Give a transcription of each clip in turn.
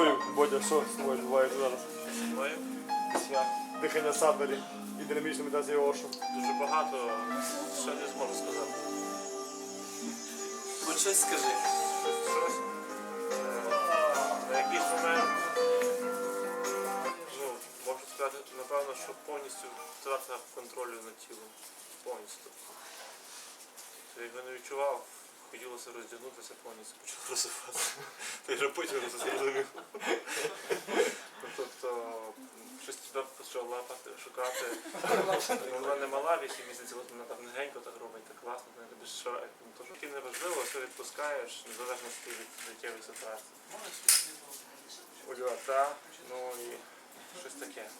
Коментуй, Бодя, що з тобою відбувається зараз? Мною дихання сабелі і динамічної медитації Ошу. дуже багато, що не зможу сказати. Хоч щось скажи. Щось. е, На якийсь момент, ну, можу сказати, напевно, що повністю втрата контролю над тілом. Повністю. Я його не відчував, хотілося роздягнутися, повністю почав розвиватися. Та й потім це зрозумів. Тобто, щось тебе почав лапати, шукати. Вона не мала 8 місяців, от вона так легенько так робить, так класно, не тобі що ну, то що не все відпускаєш, незалежно від життєвої ситуації. Ольга, та, ну і щось таке.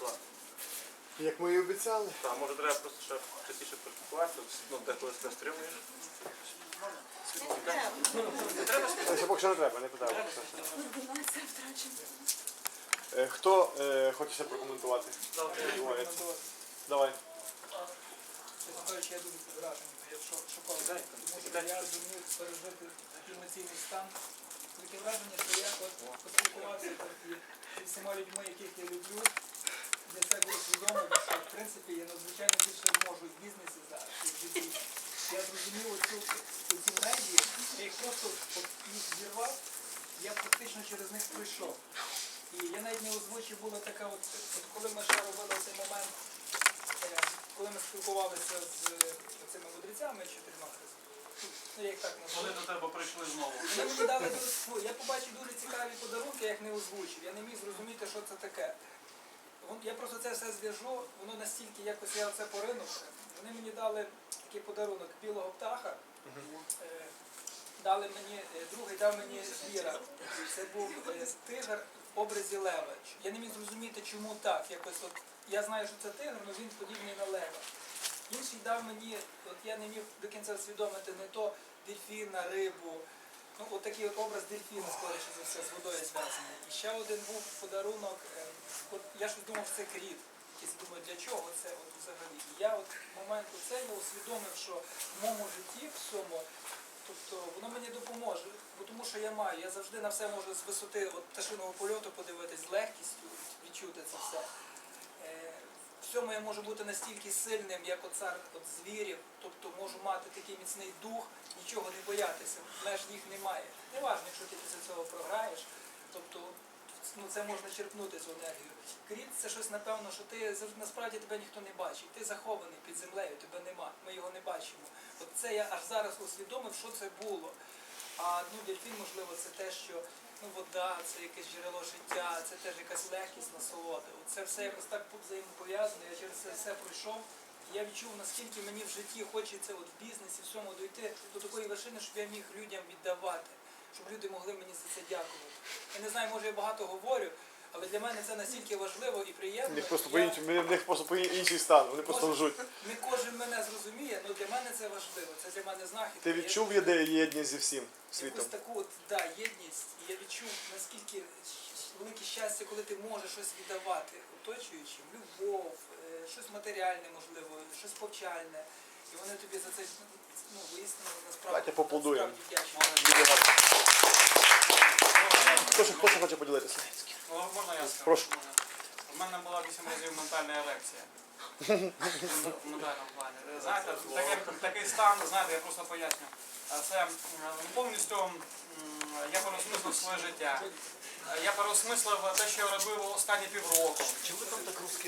Ладно. Як ми і обіцяли. Та, може треба просто ще частіше практикуватися, ну, деколи себе стримуєш. Поки що не треба, не питаю. Е, Хто е, хоче ще прокоментувати? Відбувається. Давай. Чесно кажучи, я дуже вражений, я шо- шокований. Тому що я зумів пережити такий емоційний стан. Таке враження, що я от поспілкувався от і зі всіма людьми, яких я люблю. Для себе усвідомив, що в принципі я надзвичайно більше зможу в бізнесі зараз, і в житті. Я зрозумів оцю, оці медії, я їх просто їх зірвав, я практично через них пройшов. І я навіть не озвучив, була така от, от коли ми ще робили цей момент, е, коли ми спілкувалися з е, цими мудрецями чотирма ну я їх так Вони до тебе прийшли знову. Вони мені дали дуже, я побачив дуже цікаві подарунки, я їх не озвучив. Я не міг зрозуміти, що це таке. Я просто це все зв'яжу, воно настільки якось я оце поринувся. Вони мені дали такий подарунок білого птаха. Е, Дали мені, е, другий дав мені звіра. Це був е, тигр в образі лева. Я не міг зрозуміти, чому так. Якось от, я знаю, що це тигр, але він подібний на лева. Інший дав мені, от я не міг до кінця усвідомити не то дельфіна, рибу. Ну, от от образ дельфіна, скоріше за все, з водою зв'язаний. І ще один був подарунок. е, От я ж думав, це кріт. Якийсь думаю, для чого це от взагалі. І я от момент оце усвідомив, що в моєму житті всьому, тобто воно мені допоможе. Бо тому що я маю, я завжди на все можу з висоти от, пташиного польоту подивитись з легкістю, відчути це все. Цьому я можу бути настільки сильним, як от от звірів, тобто можу мати такий міцний дух, нічого не боятися, меж їх немає. Не важливо, якщо ти після цього програєш, тобто ну, це можна черпнути цю енергію. Кріт це щось, напевно, що ти насправді тебе ніхто не бачить. Ти захований під землею, тебе нема, ми його не бачимо. От це я аж зараз усвідомив, що це було. А ну, дельфін, можливо, це те, що ну, вода, це якесь джерело життя, це теж якась легкість насолоди. Це все якось так взаємопов'язано, я через це все пройшов. Я відчув, наскільки мені в житті хочеться от в бізнесі, всьому дойти до такої вершини, щоб я міг людям віддавати, щоб люди могли мені за це дякувати. Я не знаю, може я багато говорю, але для мене це настільки важливо і приємно. них просто Я- по в них просто по інший стан, вони просто Може, лжуть. Не кожен мене зрозуміє, але для мене це важливо. Це для мене знахідка. Ти відчув єде- єдність зі всім світом? Якусь таку от, да, єдність. І я відчув, наскільки велике щастя, коли ти можеш щось віддавати оточуючим, любов, е, щось матеріальне, можливо, щось повчальне. І вони тобі за це ну, воістину насправді. Давайте хто ще хоче поділитися? Ну, Можна я скажу? Прошу. У мене була 8 разів ментальна ерекція. В ментальному плані. Знаєте, такий, такий стан, знаєте, я просто поясню. Це повністю м, я переосмислив своє життя. Я переосмислив те, що я робив останні півроку.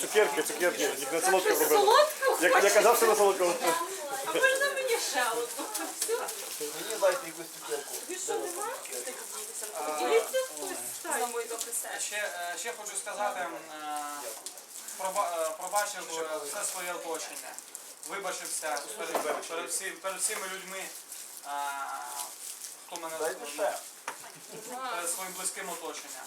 Цукерки, цукерки, їх на солодке робили. Я, я казав, що на солодкому. А можна ще одну? Мені дайте якусь цукерку. Ви що, нема? Діліться хтось. Добрі. Ще, е, ще хочу сказати, м, е, проба- е, пробачив е, все своє оточення. Вибачився перед, перед, всі, перед всіми людьми, е, хто мене Дайте ще. перед своїм близьким оточенням.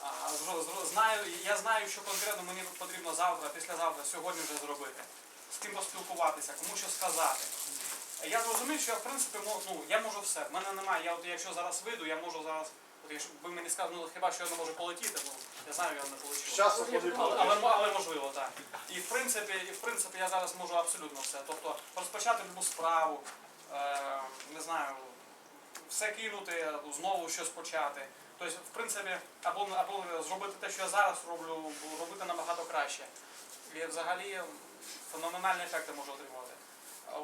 А, зро- зро- Знаю, я знаю, що конкретно мені потрібно завтра, післязавтра, сьогодні вже зробити. З ким поспілкуватися, кому що сказати. Я зрозумів, що я в принципі ну, я можу все. В мене немає. Я от якщо зараз вийду, я можу зараз. От якщо ви мені скажете, ну хіба що я не можу полетіти, ну я знаю, я не полечу. Може Але, але, але можливо, так. І в принципі, і в принципі я зараз можу абсолютно все. Тобто розпочати любу справу, е, не знаю, все кинути, знову щось почати. Тобто, в принципі, або, або зробити те, що я зараз роблю, робити набагато краще. І взагалі феноменальні ефекти можу отримувати.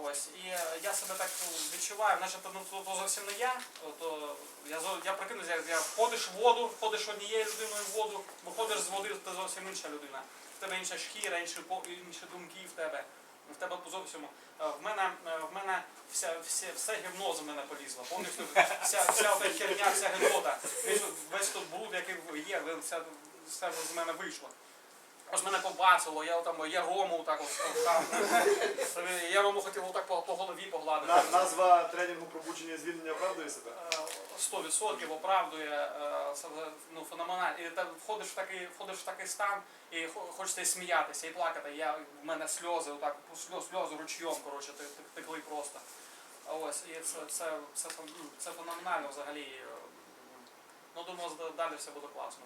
Ось. І я себе так відчуваю, начебто ну, то, зовсім не я. То я, я прикинусь, як я входиш в воду, входиш однією людиною в воду, виходиш з води, ти зовсім інша людина. В тебе інша шкіра, інші, інші думки в тебе. В тебе по зовсім. е, В мене, е, в мене вся, все, все гівно з мене полізло. Повністю вся, вся ота херня, вся гидота. Весь, весь тут бруд, який є, вся, все з мене вийшло. Ось мене побачило, я там, я Рому так от штовхав. Я Рому хотів отак по, по голові погладити. Назва тренінгу пробудження і звільнення оправдує себе? Е, 100% оправдує е, це, ну, феноменально. І ти входиш в такий, входиш в такий стан і хочеться і сміятися, і плакати. Я, в мене сльози, отак, сльози, сльози ручйом, коротше, те- те- текли просто. Ось, і це, це, це, ну, це феноменально взагалі. Е, Ну, думаю, далі все буде класно.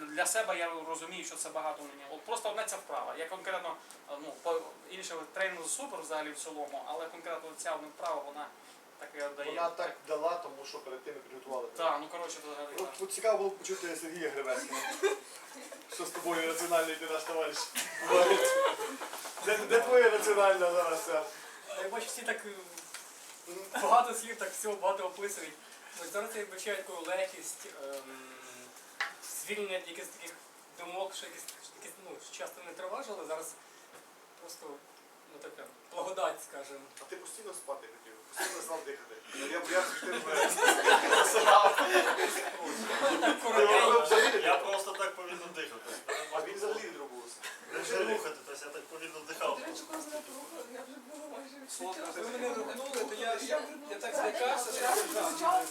Для себе я розумію, що це багато мені. От просто одна ця вправа. Я конкретно, е, ну, по інші тренінг супер взагалі в цілому, але конкретно ця одна вправа, вона таке дає. Вона так дала, тому що перед тим підготували. Так, ну коротше, взагалі. Ну, так. от цікаво було б почути Сергія Гривецького. Що з тобою раціональний ти наш товариш? Де, де твоє раціональне зараз? Я бачу, всі так е, багато слів, так всього багато описують. Зараз я бачаю таку легкість, ем, звільнення якихось таких думок, що якісь, ну, часто не триважили, зараз просто ну, така благодать, скажімо. А ти постійно спати хотів, постійно знав дихати. Я боявся, що ти не просинав. Так коротенько. Я просто так повільно дихав. тобто А він взагалі відробувався. Не вже рухати, тобто я так повільно дихав. Я вже була майже Солодка Ви мене рухнули, то я, я, я так злякався, що я держав.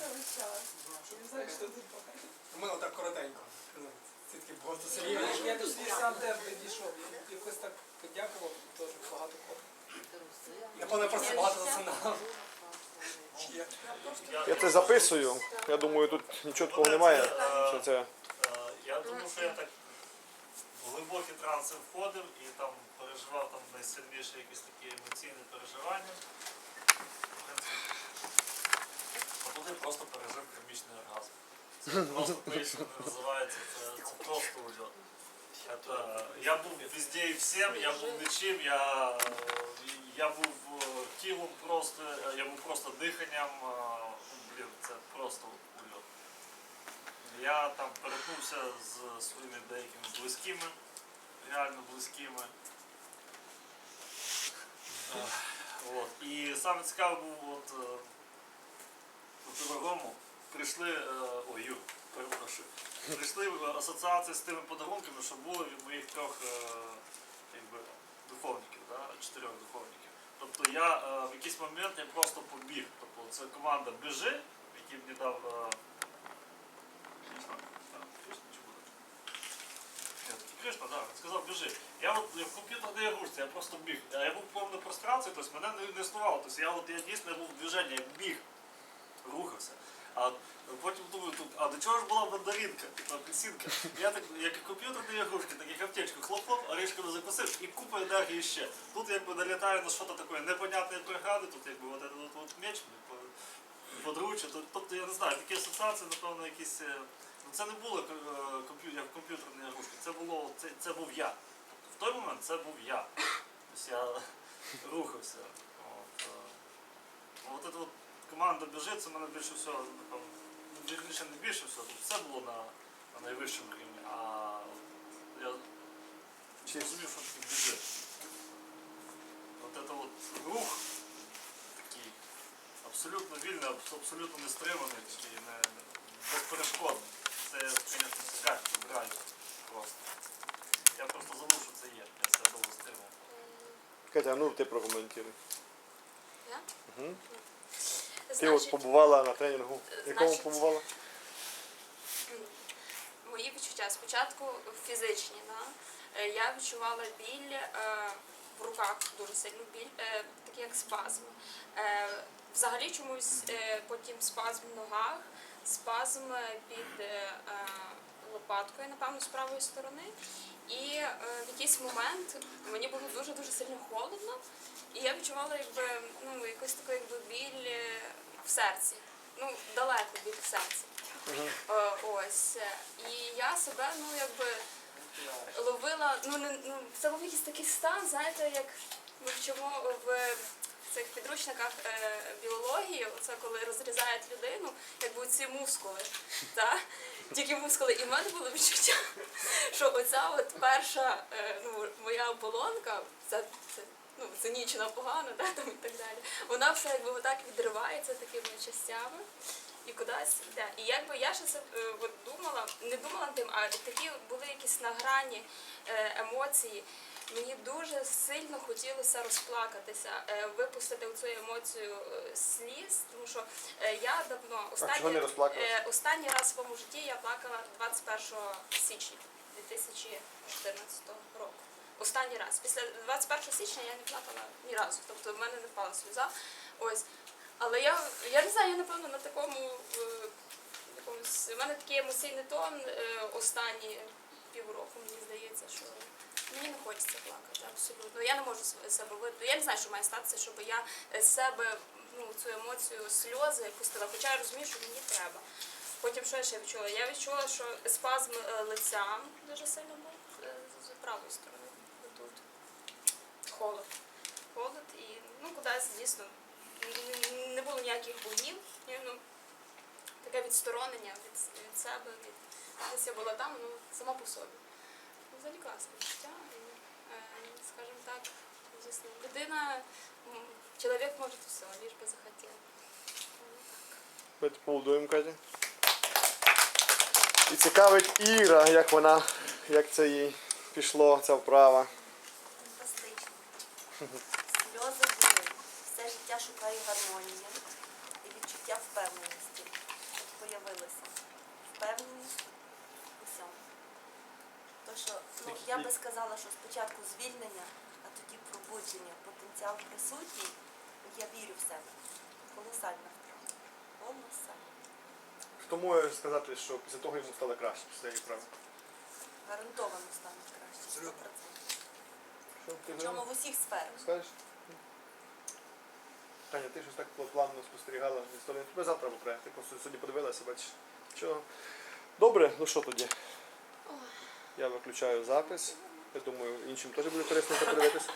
У мене так коротенько. Ну, Це такі багато Я, слів. я до свій сам теж підійшов. Я якось так подякував, теж багато кого. Засинав. Чи я? Я це записую. Я думаю, тут нічого такого немає. Що це Е, Я думаю, що я так в глибокі транси входив і там переживав там найсильніші якісь такі емоційні переживання. А туди просто пережив кармічний оргазм. Це просто по-іншому не називається, це, це просто ульот. Это, я був везде і всім, я був нічим, я, е, я був е, тілом просто, е, я був просто диханням. Блін, це просто ульот. Я там перетнувся з своїми деякими близькими, реально близькими. Е, От. І саме цікаве був от е, у Дорогому прийшли, ой, Юр, перепрошую, прийшли в асоціації з тими подарунками, що були від моїх трьох якби, духовників, да, чотирьох духовників. Тобто я е, в якийсь момент я просто побіг. Тобто це команда Біжи, який мені дав е, Кришна, він сказав, біжи. Я от в комп'ютерній ігрушці, я просто біг. Я був повний прострацію, тобто мене не, не існувало. Тобто я, от, я дійсно був в движенні, я біг, рухався. А потім думаю, тут, а до чого ж була мандаринка, типу апельсинка? Я так, як і комп'ютерні ігрушки, так як аптечку, хлоп-хлоп, орешками закусив і купа енергії ще. Тут якби налітаю на щось таке непонятне бригади, тут якби от, этот от, от меч по- подруччя. Тобто я не знаю, такі асоціації, напевно, якісь. е, Ну це не було е, як комп'ютерні ігрушки, це було це, це був я. Тобто в той момент це був я. Тобто я рухався. От, е, от от команда біжить, це мене більше всього, напевно, ну, більше не більше всього, це було на, на найвищому рівні. А я зрозумів, що таке біжить. От это от рух такий абсолютно вільний, абсолютно нестриманий, такий не, не- безперешкодний. Це, звісно, це кайф, вибираю просто. Я просто забув, що це є. Я це довго стримав. Катя, ну ти прокоментуй. Я? Угу. Ти от побувала на тренінгу. Якому побувала? мої відчуття спочатку фізичні. Да? Е, Я відчувала біль е, в руках, дуже сильну біль, е, такий як спазм. Е, взагалі чомусь е, потім спазм в ногах, спазм під е, е, лопаткою, напевно, з правої сторони. І е, в якийсь момент мені було дуже-дуже сильно холодно, і я відчувала якби, ну, якусь таку якби біль е, в серці. ну, далеко від серця. Е, Ось. е, І я себе, ну якби ловила, ну не ну це був якийсь такий стан, знаєте, як ми вчимо в цих підручниках е, біології, це коли розрізають людину, якби ці мускули, та? тільки мускули. І в мене було відчуття, що оця от перша е, ну, моя оболонка, це, це ну, цинічно погано, да, там і так далі. Вона все якби отак відривається такими частями і кудись йде. І якби я ще це е, от думала, не думала тим, а такі були якісь на грані е, емоції. Мені дуже сильно хотілося розплакатися, е, випустити цю емоцію е, сліз, тому що е, я давно не останній, е, останній раз в своєму житті я плакала 21 січня 2014 року. Останній раз. Після 21 січня я не плакала ні разу. Тобто в мене не впала сльоза. Ось. Але я, я не знаю, я напевно на такому е, якомусь. У мене такий емоційний тон е, останні півроку, мені здається, що мені не хочеться плакати, абсолютно. Я не можу себе вити. Я не знаю, що має статися, щоб я з себе ну, цю емоцію сльози пустила. Хоча я розумію, що мені треба. Потім що я ще відчула? Я відчула, що спазм е, лиця дуже сильно був з правої сторони. Холод. Холод і ну кудись н- не було ніяких. Ні, ну, таке відсторонення від, від себе, від десь я була там, ну сама по собі. Ну, Взагалі класне життя. Е, скажімо так, звісно, людина, чоловік може все, лиш би захотів. Давайте поудуємо, Катя. І цікавить Іра, як вона, як це їй пішло, ця вправа. Сльози були. Все життя шукаю гармонії і відчуття впевненості. Появилося. Впевненість у всьому. То, що, ну, я би сказала, що спочатку звільнення, а тоді пробудження. Потенціал присутній. Я вірю в себе. Колосальна вправа. Колосальна. Хто може сказати, що після того йому стало краще після цієї вправи? Гарантовано стане краще. 100%. Що ти Причому в усіх сферах. скажеш? Таня, ти щось так плавно спостерігала зі сторони. Тебе завтра треба. Ти просто сьогодні подивилася, бачиш. Чого? Добре, ну що тоді? Я виключаю запис. Я думаю, іншим теж буде корисно подивитися.